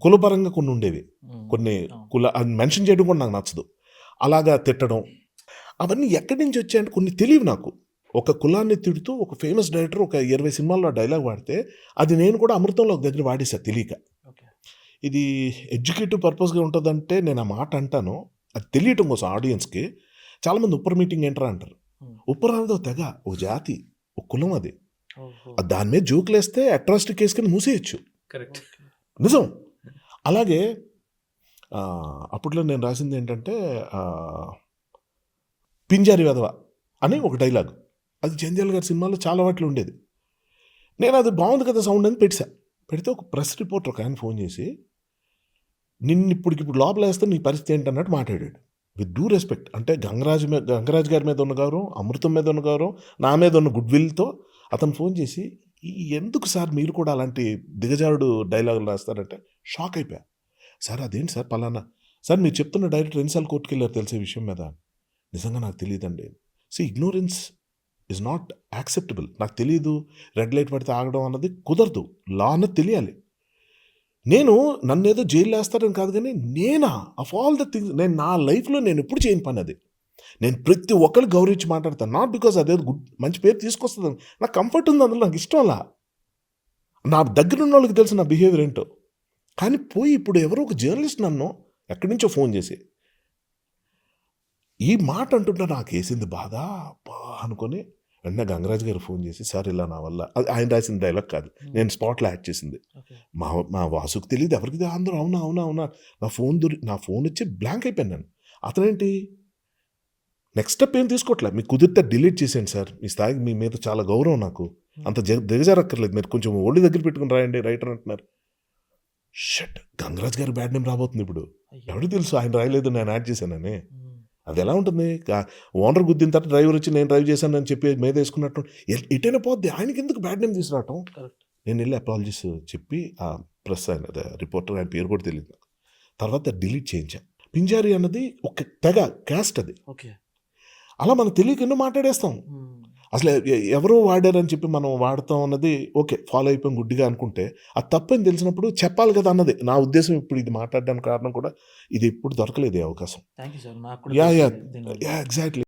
కులపరంగా కొన్ని ఉండేవి. కొన్ని. కుల అది మెన్షన్ చేయడం కూడా నాకు నచ్చదు. అలాగా తిట్టడం. అవన్నీ ఎక్కడి నుంచి వచ్చాయంటే కొన్ని తెలియవు నాకు. ఒక కులాన్ని తిడుతూ ఒక ఫేమస్ డైరెక్టర్ ఒక ఇరవై సినిమాల్లో డైలాగ్ వాడితే అది నేను కూడా అమృతంలో ఒక దగ్గర వాడేసా తెలియక. ఇది ఎడ్యుకేటివ్ పర్పస్గా ఉంటుందంటే నేను ఆ మాట అంటాను. అది తెలియటం కోసం ఆడియన్స్కి. చాలామంది ఉప్పర్ మీటింగ్ ఏంటరా అంటారు. ఉప్పర్ అనేది తెగ. ఓ జాతి. ఒక కులం అది. దాని మీద జోకులు వేస్తే అట్రాసిటీ కేసు కింద మూసేయచ్చు. నిజం. అలాగే అప్పట్లో నేను రాసింది ఏంటంటే పింజారి వెధవ అని ఒక డైలాగ్. అది జంధ్యాల గారి సినిమాలో చాలా వాటిలో ఉండేది. నేను అది బాగుంది కదా సౌండ్ అని పెట్టా పెడితే ఒక ప్రెస్ రిపోర్టర్ ఒక ఆయన ఫోన్ చేసి నిన్ను ఇప్పటికిప్పుడు లోపల వేస్తే నీ పరిస్థితి ఏంటన్నట్టు మాట్లాడాడు. విత్ డూ రెస్పెక్ట్ అంటే గంగరాజు మీద గంగరాజు గారి మీద ఉన్న గౌరవం అమృతం మీద ఉన్న గౌరవం నా మీద ఉన్న గుడ్ విల్తో అతను ఫోన్ చేసి ఎందుకు సార్ మీరు కూడా అలాంటి దిగజారుడు డైలాగులు రాస్తారంటే షాక్ అయిపోయా. సార్ అదేంటి సార్ పలానా? సార్ మీరు చెప్తున్న డైరెక్టర్ ఎన్నిసార్లు కోర్టుకి వెళ్ళారు తెలిసే విషయం మీద. నిజంగా నాకు తెలియదండి. So ignorance is not acceptable. నాకు తెలియదు రెడ్ లైట్ పడితే ఆగడం అన్నది కుదరదు. లా అన్నది తెలియాలి. నేను నన్ను ఏదో జైలు వేస్తారని కాదు కానీ నేనా? ఆఫ్ ఆల్ ద థింగ్స్ నేను నా లైఫ్లో నేను ఎప్పుడు చేయని పని అది. నేను ప్రతి ఒక్కరికి గౌరవించి మాట్లాడతాను. నాట్ బికాస్ అదే గుడ్ మంచి పేరు తీసుకొస్తుంది నాకు కంఫర్ట్ ఉంది అందులో నాకు ఇష్టం అలా. నా దగ్గర ఉన్న వాళ్ళకి తెలుసు నా బిహేవియర్ ఏంటో. కానీ పోయి ఇప్పుడు ఎవరో ఒక జర్నలిస్ట్ నన్ను ఎక్కడి నుంచో ఫోన్ చేసి ఈ మాట అంటుంటే నాకు వేసింది బాధ అబ్బా అనుకొని వెంటనే గంగరాజు గారు ఫోన్ చేసి సార్ ఇలా నా వల్ల అది ఆయన రాసిన డైలాగ్ కాదు. నేను స్పాట్లో యాడ్ చేసింది. మా మా వాసుకు తెలియదు ఎవరికి. అందరూ అవునా అవునా అవునా. నా ఫోన్ దొరి నా ఫోన్ వచ్చి బ్లాంక్ అయిపోయాను నేను. అతనేంటి? నెక్స్ట్ స్టెప్ ఏం తీసుకోవట్లే? మీకు కుదిరితే డిలీట్ చేసేయండి సార్. మీ స్థాయికి మీ మీద చాలా గౌరవం నాకు. అంత జ దిగజారక్కర్లేదు. మీరు కొంచెం ఒళ్ళు దగ్గర పెట్టుకుని రాయండి రైటర్ అంటున్నారు. షట్ గంగరాజ్ గారి బ్యాడ్ నేమ్ రాబోతుంది ఇప్పుడు. ఎవరికి తెలుసు? ఆయన రాయలేదు నేను యాడ్ చేశానని ఉమ్. అది ఎలా ఉంటుంది? ఓనర్ గుద్దిన తర్వాత డ్రైవర్ వచ్చి నేను డ్రైవ్ చేశానని చెప్పి మీద వేసుకున్నట్టు ఎటైనా పోద్ది. ఆయనకి ఎందుకు బ్యాడ్ నేమ్ తీసుకురావటం. నేను వెళ్ళి అపాలజీస్ చెప్పి ఆ ప్రెస్ ఆయన రిపోర్టర్ ఆయన పేరు కూడా తెలియదు నాకు. తర్వాత డిలీట్ చేయించా. పింజారి అన్నది ఒక తెగ క్యాస్ట్ అది. ఓకే. అలా మనం తెలియక ఎన్నో మాట్లాడేస్తాం. అసలు ఎవరో వాడారని చెప్పి మనం వాడతాం అన్నది ఓకే ఫాలో అయిపోయి గుడ్డిగా అనుకుంటే అది తప్పని తెలిసినప్పుడు చెప్పాలి కదా అన్నది. నా ఉద్దేశం ఇప్పుడు ఇది మాట్లాడడానికి కారణం కూడా ఇది ఎప్పుడు దొరకలేదు అవకాశం. యూ. Yeah exactly.